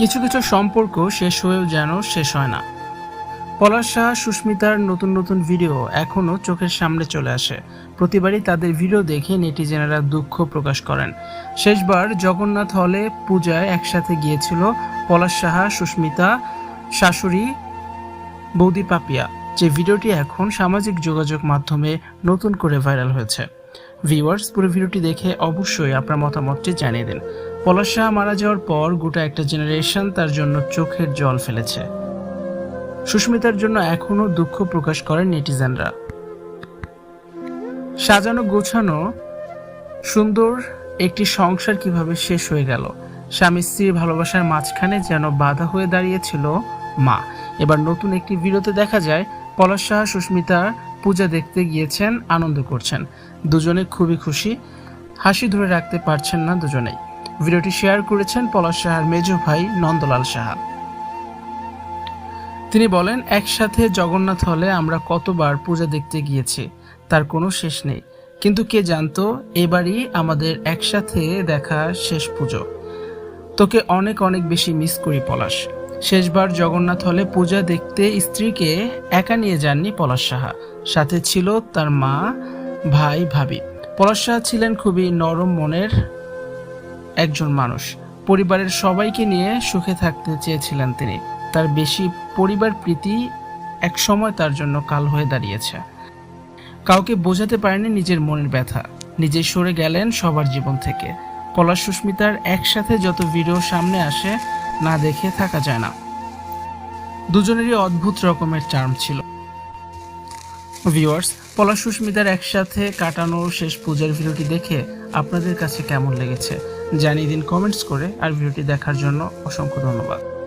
কিছু কিছু সম্পর্ক শেষ হয়েও যেন শেষ হয় না। পলাশ শাহ সুস্মিতার নতুন নতুন ভিডিও এখনও চোখের সামনে চলে আসে। প্রতিবারই তাদের ভিডিও দেখে নেটিজেনেরা দুঃখ প্রকাশ করেন। শেষবার জগন্নাথ হলে পূজায় একসাথে গিয়েছিল পলাশ সাহা, সুস্মিতা, শাশুড়ি, বৌদি পাপিয়া। যে ভিডিওটি এখন সামাজিক যোগাযোগ মাধ্যমে নতুন করে ভাইরাল হয়েছে। ভিউয়ার্স, পুরো ভিডিওটি দেখে অবশ্যই আপনার মতামতটি জানিয়ে দিন। পলাশ শাহ মারা যাওয়ার পর গোটা একটা জেনারেশন তার জন্য চোখের জল ফেলেছে। সুস্মিতার জন্য এখনও দুঃখ প্রকাশ করেন নেটিজেনরা সাজানো গোছানো, সুন্দর একটি সংসার কীভাবে শেষ হয়ে গেল? স্বামী স্ত্রীর ভালোবাসার মাঝখানে যেন বাধা হয়ে দাঁড়িয়েছিল মা। এবার নতুন একটি ভিডিওতে দেখা যায়। পলাশ সাহা সুস্মিতা পূজা দেখতে গিয়েছেন, আনন্দ করছেন। দুজনে খুবই খুশি। হাসি ধরে রাখতে পারছেন না দুজনেই। ভিডিওটি শেয়ার করেছেন পলাশ সাহার মেজ ভাই নন্দলাল সাহা। তিনি বলেন, একসাথে জগন্নাথ হলে আমরা কতবার পূজা দেখতে গিয়েছি, তার কোনো শেষ নেই। কিন্তু কে জানতো, এবারই আমাদের একসাথে দেখা শেষ পুজো। তোকে অনেক অনেক বেশি মিস করি পলাশ। শেষবার জগন্নাথ হলে পূজা দেখতে স্ত্রীকে একা নিয়ে যাননি পলাশ সাহা। সাথে ছিল তার মা, ভাই, ভাবি। পলাশ সাহা ছিলেন খুবই নরম মনের একজন মানুষ। পরিবারের সবাইকে নিয়ে সুখে থাকতে চেয়েছিলেন তিনি। তার বেশি পরিবার প্রীতি একসময় তার জন্য কাল হয়ে দাঁড়িয়েছে। কাউকে বোঝাতে পারেনি নিজের মনের ব্যথা। নিজে সরে গেলেন সবার জীবন থেকে। পলাশ সুস্মিতার একসাথে যত ভিডিও সামনে আসে, না দেখে থাকা যায় না। দুজনেরই অদ্ভুত রকমের চার্ম ছিল। ভিউয়ার্স পলাশ সুস্মিতার একসাথে কাটানো শেষ পূজার ভিডিওটি দেখে আপনাদের কাছে কেমন লেগেছে? জানিয়ে দিন কমেন্টস করে, আর ভিডিওটি দেখার জন্য অসংখ্য ধন্যবাদ।